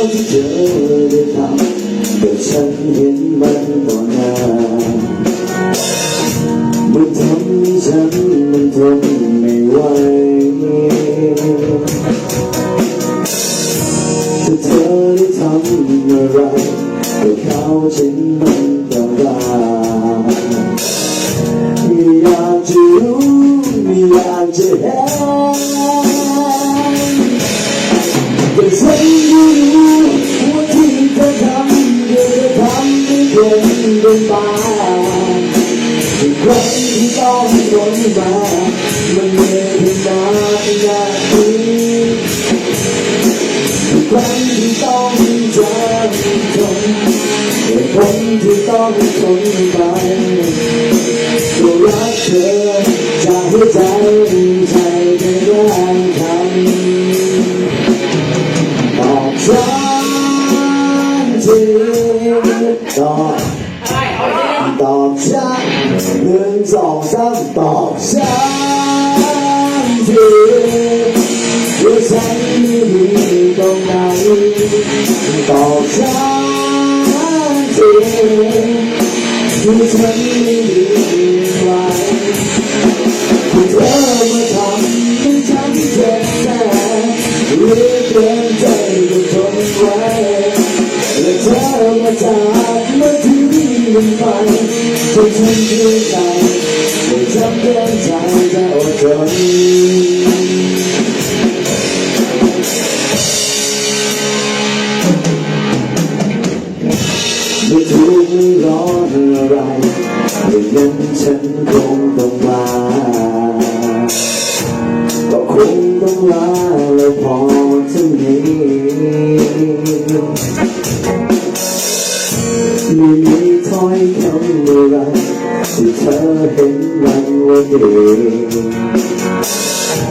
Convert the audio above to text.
ที่เธอได้ทำแต่ฉันเห็นมันต่อหน้ามันทำให้ฉันมันทนไม่ไหวถ้าเธอได้ทำอะไรให้เขาเช่นมันต่อหน้าม่อากจะรู้ม่อากจะเห็น นเกินไปทุกครั้งที่ต้องทนมามันเหนื่อยมาขนาดนี้ทุกครั้งที่ต้องจำทนเหตุผลที่ต้องทนไปก็รักเธอจากหัวใจ ตอบฉันหนึ่งสองสามตอบฉันทีว่าฉันมีตรงไหนตอบฉันทีว่าฉันมีไว้ที่เธอมาทำให้ฉันเจ็บแสบหรือเกินใจก็ทนไว้และเธอมาจากมาทิ้งมัน ไปจนฉันเสียใจไม่จำเป็นใจจะอดทนไม่ทุกร้อนอะไรอย่งั้นฉันคงต้องลาก็คงต้องลาแล้วพอเท่านี้ไม่มี คอยคำอไรที่เธอเห็นมันวันเดี